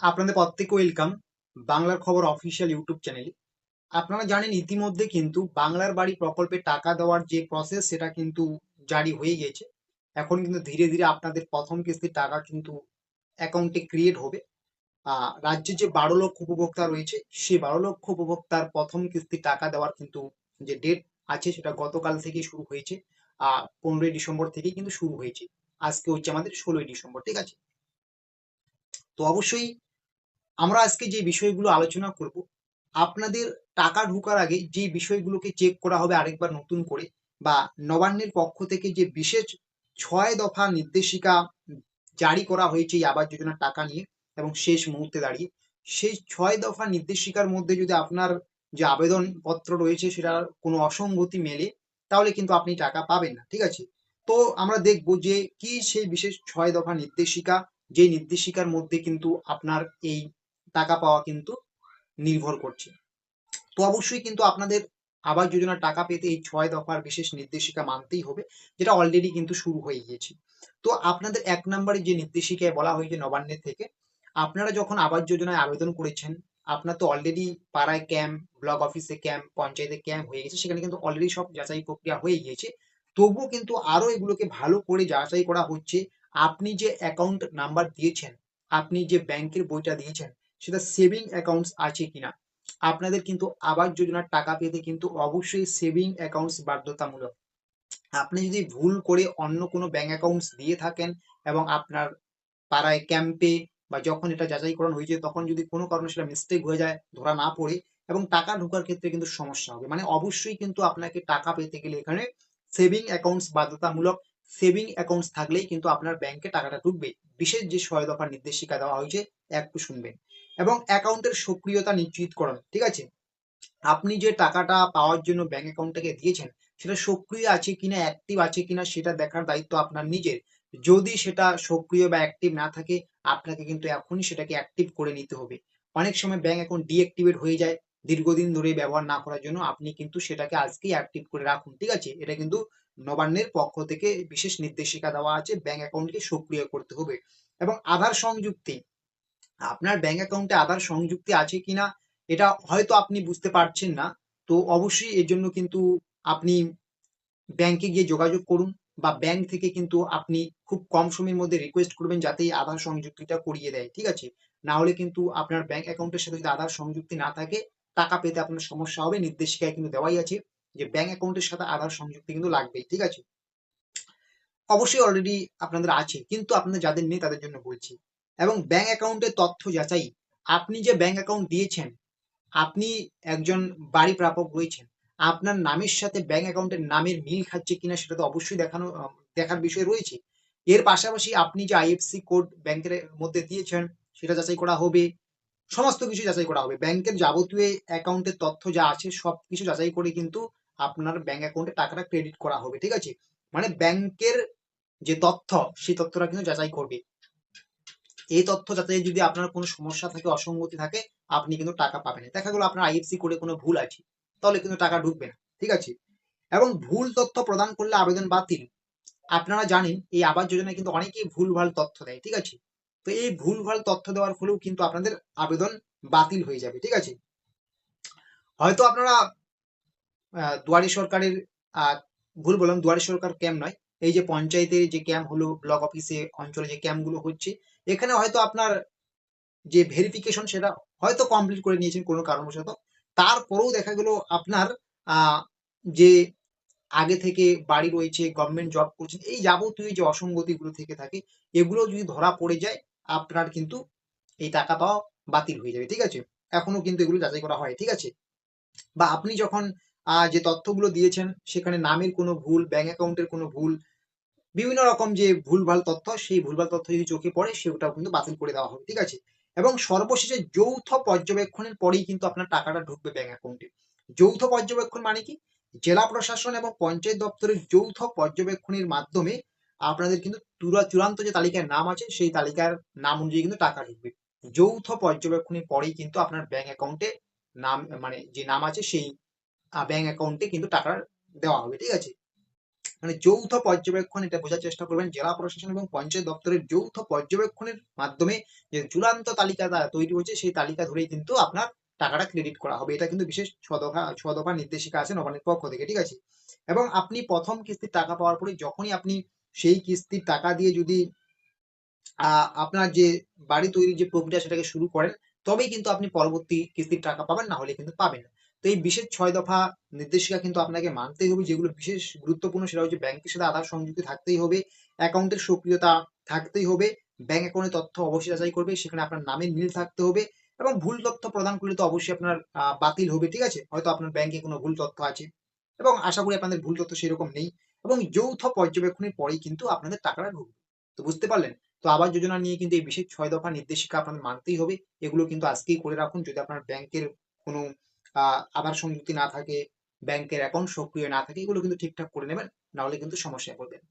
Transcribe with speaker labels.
Speaker 1: আপনাদের প্রত্যেকে ওয়েলকাম বাংলার খবর অফিসিয়াল ইউটিউব চ্যানেলে আপনারা জানেন ইতিমধ্যে কিন্তু বাংলার বাড়ি প্রকল্পে টাকা দেওয়ার যে প্রসেস সেটা কিন্তু জারি হয়ে গেছে। এখন কিন্তু ধীরে ধীরে আপনাদের প্রথম কিস্তির টাকা কিন্তু অ্যাকাউন্টে ক্রিয়েট হবে। রাজ্যে যে বারো লক্ষ উপভোক্তা রয়েছে সেই বারো লক্ষ উপভোক্তার প্রথম কিস্তির টাকা দেওয়ার কিন্তু যে ডেট আছে, সেটা গতকাল থেকে শুরু হয়েছে। পনেরোই ডিসেম্বর থেকেই কিন্তু শুরু হয়েছে। আজকে হচ্ছে আমাদের ষোলোই ডিসেম্বর, ঠিক আছে? তো অবশ্যই আমরা আজকে যে বিষয়গুলো আলোচনা করব, আপনাদের টাকা ঢোকার আগে যে বিষয়গুলোকে চেক করা হবে আরেকবার নতুন করে বা নবান্নের পক্ষ থেকে যে বিশেষ ছয় দফা নির্দেশিকা জারি করা হয়েছে এই আবাস যোজনার টাকা নিয়ে এবং শেষ মুহূর্তে দাঁড়িয়ে, সেই ছয় দফা নির্দেশিকার মধ্যে যদি আপনার যে আবেদন পত্র রয়েছে সেটার কোনো অসঙ্গতি মেলে, তাহলে কিন্তু আপনি টাকা পাবেন না, ঠিক আছে? তো আমরা দেখব যে কি সেই বিশেষ ছয় দফা নির্দেশিকা, যে নির্দেশিকার মধ্যে কিন্তু আপনার এই টাকা পাওয়া কিন্তু নির্ভর করছে। তো অবশ্যই কিন্তু আপনাদের আবাস যোজনার টাকা পেতে এই ছয় দফার বিশেষ নির্দেশিকা মানতেই হবে, যেটা অলরেডি কিন্তু শুরু হয়ে গিয়েছে। তো আপনাদের এক নম্বরে যে নির্দেশিকায় বলা হয়েছে নবান্নের থেকে, আপনারা যখন আবাস যোজনায় আবেদন করেছেন, আপনার তো অলরেডি পাড়ায় ক্যাম্প ব্লক অফিসে ক্যাম্প পঞ্চায়েতে ক্যাম্প হয়ে গেছে, সেখানে কিন্তু অলরেডি সব যাচাই প্রক্রিয়া হয়ে গিয়েছে। তবুও কিন্তু আরও এগুলোকে ভালো করে যাচাই করা হচ্ছে। আপনি যে অ্যাকাউন্ট নাম্বার দিয়েছেন, আপনি যে ব্যাংকের বইটা দিয়েছেন সেটা সেভিং অ্যাকাউন্টস আছে কিনা। আপনাদের কিন্তু আবাস যোজনার টাকা পেতে কিন্তু অবশ্যই সেভিং অ্যাকাউন্টস বাধ্যতামূলক। আপনি যদি ভুল করে অন্য কোনো ব্যাংক অ্যাকাউন্টস দিয়ে থাকেন এবং আপনার পাড়ায় ক্যাম্পে বা যখন এটা যাচাইকরণ হয়েছে, তখন যদি কোনো কারণে সেটা মিস্টেক হয়ে যায়, ধরা না পড়ে এবং টাকা ঢোকার ক্ষেত্রে কিন্তু সমস্যা হবে। মানে অবশ্যই কিন্তু আপনাকে টাকা পেতে গেলে এখানে সেভিং অ্যাকাউন্টস বাধ্যতামূলক সেভিং অ্যাকাউন্টস থাকলেই কিন্তু আপনার ব্যাংকে টাকাটা ঢুকবে। বিশেষ যে ছয় দফার নির্দেশিকা দেওয়া হয়েছে, একটু শুনবেন। এবং অ্যাকাউন্টের সক্রিয়তা নিশ্চিতকরণ ঠিক আছে? আপনি যে টাকাটা পাওয়ার জন্য ব্যাংক অ্যাকাউন্টটাকে দিয়েছেন, সেটা সক্রিয় আছে কিনা অ্যাক্টিভ আছে কিনা, সেটা দেখার দায়িত্ব আপনার নিজের। যদি সেটা সক্রিয় বা অ্যাক্টিভ না থাকে, আপনাকে কিন্তু এখনই সেটাকে অ্যাক্টিভ করে নিতে হবে। অনেক সময় ব্যাংক অ্যাকাউন্ট ডিঅ্যাক্টিভেট হয়ে যায়, দীর্ঘদিন ধরে ব্যবহার না করার জন্য আপনি কিন্তু সেটাকে আজকেই অ্যাক্টিভ করে রাখুন, ঠিক আছে? এটা কিন্তু নবান্নের পক্ষ থেকে বিশেষ নির্দেশিকা দেওয়া আছে ব্যাংক অ্যাকাউন্টকে সক্রিয় করতে হবে। এবং আধার সংযুক্তি আপনার ব্যাংক অ্যাকাউন্টে আধার সংযুক্তি আছে কিনা, এটা হয়তো আপনি বুঝতে পারছেন না। তো অবশ্যই এর জন্য কিন্তু আপনি ব্যাংকে গিয়ে যোগাযোগ করুন বা ব্যাংক থেকে কিন্তু আপনি খুব কম সময়ের মধ্যে রিকোয়েস্ট করবেন যাতে এই আধার সংযুক্তিটা করিয়ে দেয়, ঠিক আছে? না হলে কিন্তু আপনার ব্যাংক অ্যাকাউন্টের সাথে যদি আধার সংযুক্তি না থাকে, টাকা পেতে আপনার সমস্যা হবে। নির্দেশিকায় কিন্তু দেওয়াই আছে যে ব্যাংক অ্যাকাউন্টের সাথে আধার সংযুক্তি কিন্তু লাগবেই, ঠিক আছে? অবশ্যই অলরেডি আপনাদের আছে, কিন্তু আপনাদের যাদের নেই তাদের জন্য বলছি। এবং ব্যাংক অ্যাকাউন্টের তথ্য যাচাই। আপনি যে ব্যাংক অ্যাকাউন্ট দিয়েছেন, আপনি একজন বাড়ি প্রাপক রয়েছেন, আপনার নামের সাথে ব্যাংক অ্যাকাউন্টের নামের মিল খাচ্ছে কিনা সেটা তো অবশ্যই দেখানো, দেখার বিষয় রয়েছে। এর পাশাপাশি আপনি যে আইএফসি কোড ব্যাংকের মধ্যে দিয়েছেন, সেটা যাচাই করা হবে, সমস্ত কিছু যাচাই করা হবে। ব্যাংকের যাবতীয় অ্যাকাউন্টের তথ্য যা আছে, সব কিছু যাচাই করে কিন্তু আপনার ব্যাংক অ্যাকাউন্টে টাকাটা ক্রেডিট করা হবে, ঠিক আছে? মানে ব্যাংকের যে তথ্য, সেই তথ্যটা কিন্তু যাচাই করবে। এই তথ্য যাতে যদি আপনার কোনো সমস্যা থাকে, অসঙ্গতি থাকে, আপনি কিন্তু টাকা পাবেন দেখা গেলো আপনার আইএফসি করে কোনো ভুল আছে, তাহলে কিন্তু টাকা ঢুকবে না, ঠিক আছে? এবং ভুল তথ্য প্রদান করলে আবেদন বাতিল। আপনারা জানেন, এই আবাস যোজনায় কিন্তু অনেকেই ভুলভাল তথ্য দেয়, ঠিক আছে? তো এই ভুলভাল তথ্য দেওয়ার ফলেও কিন্তু আপনাদের আবেদন বাতিল হয়ে যাবে, ঠিক আছে? হয়তো আপনারা দুয়ারে সরকারের ভুল বললাম, দুয়ারে সরকার ক্যাম্প নয়, এই যে পঞ্চায়েতের যে ক্যাম্প হলো, ব্লক অফিসে, অঞ্চলে যে ক্যাম্পগুলো হচ্ছে এখানে হয়তো আপনার যে ভেরিফিকেশন সেটা হয়তো কমপ্লিট করে নিয়েছেন কোনো কারণবশত। তারপরেও দেখা গেল আপনার যে আগে থেকে বাড়ি রয়েছে গভর্নমেন্ট জব করছেন, এই যাবতীয় যে অসঙ্গতিগুলো থেকে থাকে, এগুলো যদি ধরা পড়ে যায়, আপনার কিন্তু এই টাকা পাওয়া বাতিল হয়ে যাবে, ঠিক আছে? এখনও কিন্তু এগুলো যাচাই করা হয় ঠিক আছে? বা আপনি যখন যে তথ্যগুলো দিয়েছেন, সেখানে নামের কোনো ভুল ব্যাংক অ্যাকাউন্টের কোনো ভুল বিভিন্ন রকম যে ভুলভাল তথ্য, সেই ভুলভাল তথ্য যদি চোখে পড়ে, সেটাও কিন্তু বাতিল করে দেওয়া হবে, ঠিক আছে? এবং সর্বশেষে যৌথ পর্যবেক্ষণের পরেই কিন্তু আপনার টাকাটা ঢুকবে ব্যাংক অ্যাকাউন্টে যৌথ পর্যবেক্ষণ মানে কি? জেলা প্রশাসন এবং পঞ্চায়েত দপ্তরের যৌথ পর্যবেক্ষণের মাধ্যমে আপনাদের কিন্তু চূড়ান্ত যে তালিকার নাম আছে, সেই তালিকার নাম অনুযায়ী কিন্তু টাকা ঢুকবে। যৌথ পর্যবেক্ষণের পরেই কিন্তু আপনার ব্যাংক অ্যাকাউন্টে নাম মানে যে নাম আছে, সেই ব্যাংক অ্যাকাউন্টে কিন্তু টাকা দেওয়া হবে, ঠিক আছে? মানে যৌথ পর্যবেক্ষণ এটা বোঝার চেষ্টা করবেন জেলা প্রশাসন এবং পঞ্চায়েত দপ্তরের যৌথ পর্যবেক্ষণের মাধ্যমে যে চূড়ান্ত তালিকাটা তৈরি হচ্ছে সেই তালিকা ধরেই কিন্তু আপনার টাকাটা ক্রেডিট করা হবে। এটা কিন্তু বিশেষ ছদফা ছদফা নির্দেশিকা আছে নবান্নের পক্ষ থেকে, ঠিক আছে? এবং আপনি প্রথম কিস্তির টাকা পাওয়ার পরে যখনই আপনি সেই কিস্তির টাকা দিয়ে যদি আপনার যে বাড়ি তৈরির যে প্রক্রিয়া সেটাকে শুরু করেন, তবেই কিন্তু আপনি পরবর্তী কিস্তির টাকা পাবেন, না হলে কিন্তু পাবেন না। তো এই বিশেষ ছয় দফা নির্দেশিকা কিন্তু আপনাকে মানতেই হবে। যেগুলো বিশেষ গুরুত্বপূর্ণ সেটা হচ্ছে ব্যাংকের সাথে আধার সংযুক্তি থাকতেই হবে অ্যাকাউন্টের সক্রিয়তা থাকতেই হবে ব্যাংক অ্যাকাউন্টের তথ্য অবশ্যই যাচাই করবে, সেখানে আপনার নামে মিল থাকতে হবে এবং ভুল তথ্য প্রদান করলে তো অবশ্যই আপনার বাতিল হবে, ঠিক আছে? হয়তো আপনার ব্যাংকে কোনো ভুল তথ্য আছে এবং আশা করি আপনাদের ভুল তথ্য সেরকম নেই এবং যৌথ পর্যবেক্ষণের পরেই কিন্তু আপনাদের টাকাটা ঢুকবে। তো বুঝতে পারলেন? তো আবাস যোজনা নিয়ে কিন্তু এই বিশেষ ছয় দফা নির্দেশিকা আপনাদের মানতেই হবে। এগুলো কিন্তু আজকেই করে রাখুন। যদি আপনার ব্যাংকের কোনো আধার সংযুক্তি না থাকে ব্যাংকের অ্যাকাউন্ট সক্রিয় না থাকে, এগুলো কিন্তু ঠিকঠাক করে নেবেন, নাহলে কিন্তু সমস্যায় পড়বেন।